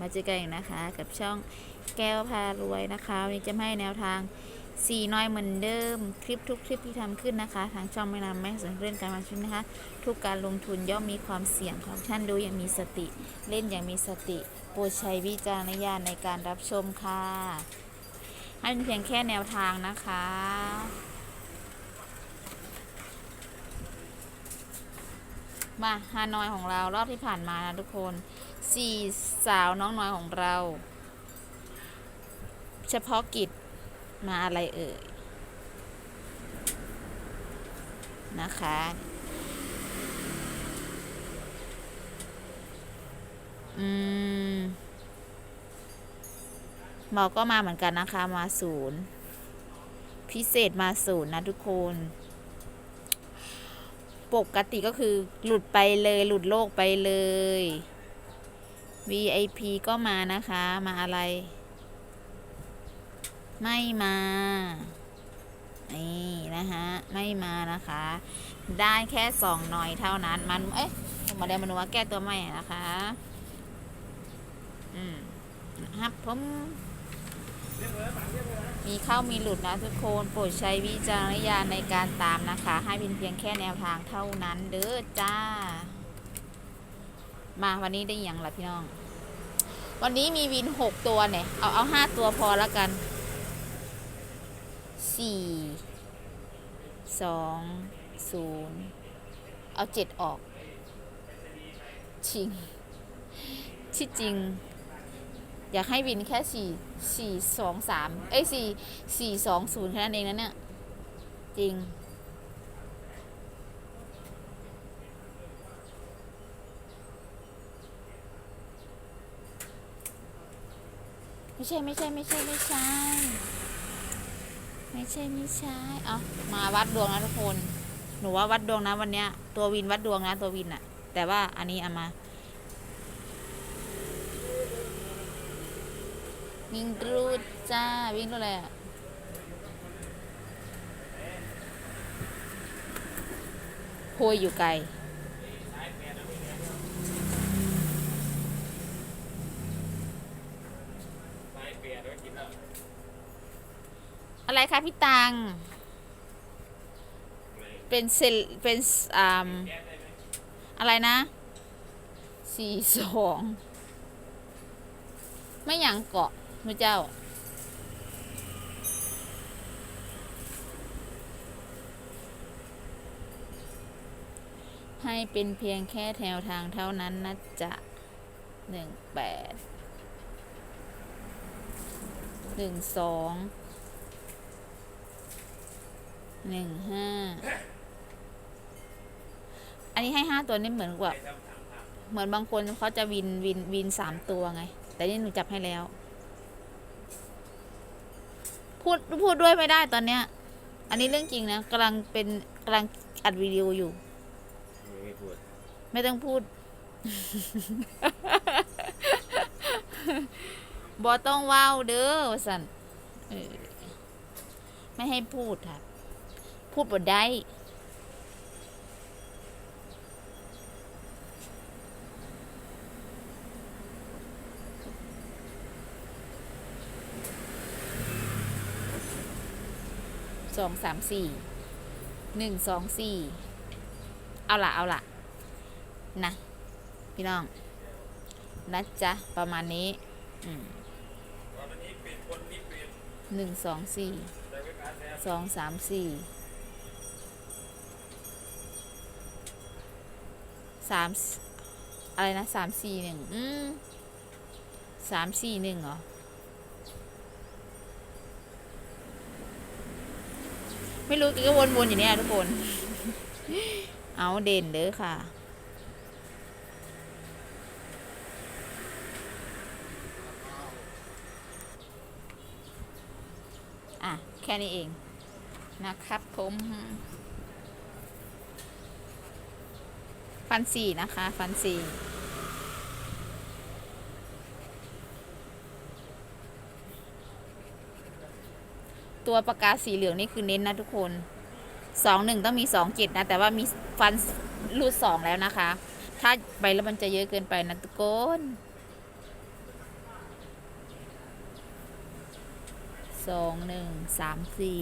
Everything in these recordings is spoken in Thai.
มาเจอกันอีกนะคะ กับช่องแก้วพารวยนะคะวันนี้จะให้แนวทางสี่น้อยเหมือนเดิม คลิปทุกคลิปที่ทำขึ้นนะคะ ทางช่องไม่นำไม่สนเรื่องการมาชุนนะคะ ทุกการลงทุนย่อมมีความเสี่ยงของท่านดูอย่างมีสติ เล่นอย่างมีสติโปรดใช้วิจารณญาณในการรับชมค่ะให้เป็นเพียงแค่แนวทางนะคะมาฮานอยของเรารอบที่ผ่านมานะทุกคน สี่สาวน้องน้อยของเรา เฉพาะกิจมาอะไรเอ่ย นะคะ อืมหมอก็มาเหมือนกันนะคะ มาศูนย์ พิเศษมาศูนย์นะทุกคน ปกติก็คือหลุดไปเลย หลุดโลกไปเลย VIP ก็มานะคะ มาอะไร ไม่มา นี่นะคะ ไม่มานะคะ ได้แค่สองหน่อยเท่านั้น มัน เอ๊ะมาเดมาดูว่าแก้ตัวใหม่นะคะ อืมครับผมมีเข้ามีหลุดนะทุกคนโปรดใช้วิจารณญาณในการตามนะคะ ให้เป็นเพียงแค่แนวทางเท่านั้นเด้อจ้า มาวันนี้ได้ย่างล่ะพี่น้อง วันนี้มีวินหกตัวเนี่ย เอาเอาห้าตัวพอแล้วกันสี่สองศูนย์เอาเจ็ดออก จริง ที่จริง อยากให้วินแค่สี่สี่สองสามเอ้ยสี่สี่สองศูนย์แค่นั้นเองนะเนี่ย จริง ไม่ใช่ไม่ใช่ไม่ใช่ไม่ใช่ ไม่ใช่ไม่ใช่เอามาวัดดวงนะทุกคน หนูว่าวัดดวงนะวันเนี้ย ตัววินวัดดวงนะตัววินอะแต่ว่าอันนี้เอามาวิ่งรูดจ้าวิ่งรูดอะไรอะโพยอยู่ไกล อะไรคะพี่ตัง เป็นเซลเป็นอ่าอะไรนะสี่สองไม่หยังเกาะมือเจ้า ให้เป็นเพียงแค่แถวทางเท่านั้นนะจ๊ะหนึ่งแปดหนึ่งสอง หนึ่งห้าอันนี้ให้ห้าตัวนี่เหมือนกับเหมือนบางคนเขาจะวินวินวินสามตัวไง แต่นี่หนูจับให้แล้ว พูดพูดด้วยไม่ได้ตอนเนี้ย อันนี้เรื่องจริงนะกำลังเป็นกำลังอัดวิดีโออยู่ ไม่พูด ไม่ต้องพูด บอต้องว้าวเด้อสันไม่ให้พูดครับ พูดบดได้สองสามสี่หนึ่งสองสี่เอาละเอาละนะ พี่น้องนะจ๊ะ ประมาณนี้อืมหนึ่งสองสี่สองสามสี่ สามอะไรนะสามสี่หนึ่งอืมสามสี่หนึ่งเหรอ ไม่รู้ก็วนๆอยู่เนี่ยทุกคน เอาเด่นเด้อค่ะอะ แค่นี้เองนะครับผม ฟันสี่นะคะ ฟันสี่ตัวปากกาสีเหลืองนี่คือเน้นนะทุกคนสองหนึ่งต้องมีสองเจ็ดนะ แต่ว่ามีฟันรูดสองแล้วนะคะ ถ้าไปแล้วมันจะเยอะเกินไปนะทุกคนสองหนึ่งสามสี่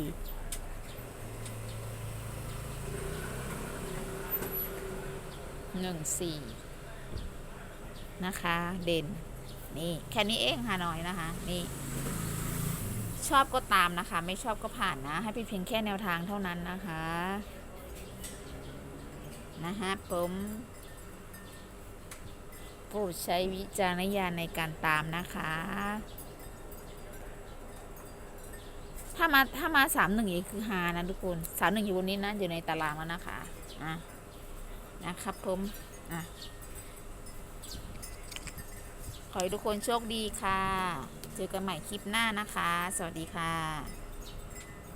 หนึ่งสี่นะคะ เด่น นี่ แค่นี้เองค่ะน้อยนะคะ นี่ ชอบก็ตามนะคะ ไม่ชอบก็ผ่านนะ ให้เป็นเพียงแค่แนวทางเท่านั้นนะคะ นะฮะผมโปรดใช้วิจารณญาณในการตามนะคะ ถ้ามาถ้ามาสามหนึ่งอย่างนี้คือฮานะทุกคนสามหนึ่งอยู่บนนี้นะ อยู่ในตารางแล้วนะคะ อะ นะครับผมอะขอให้ทุกคนโชคดีค่ะ เจอกันใหม่คลิปหน้านะคะ สวัสดีค่ะ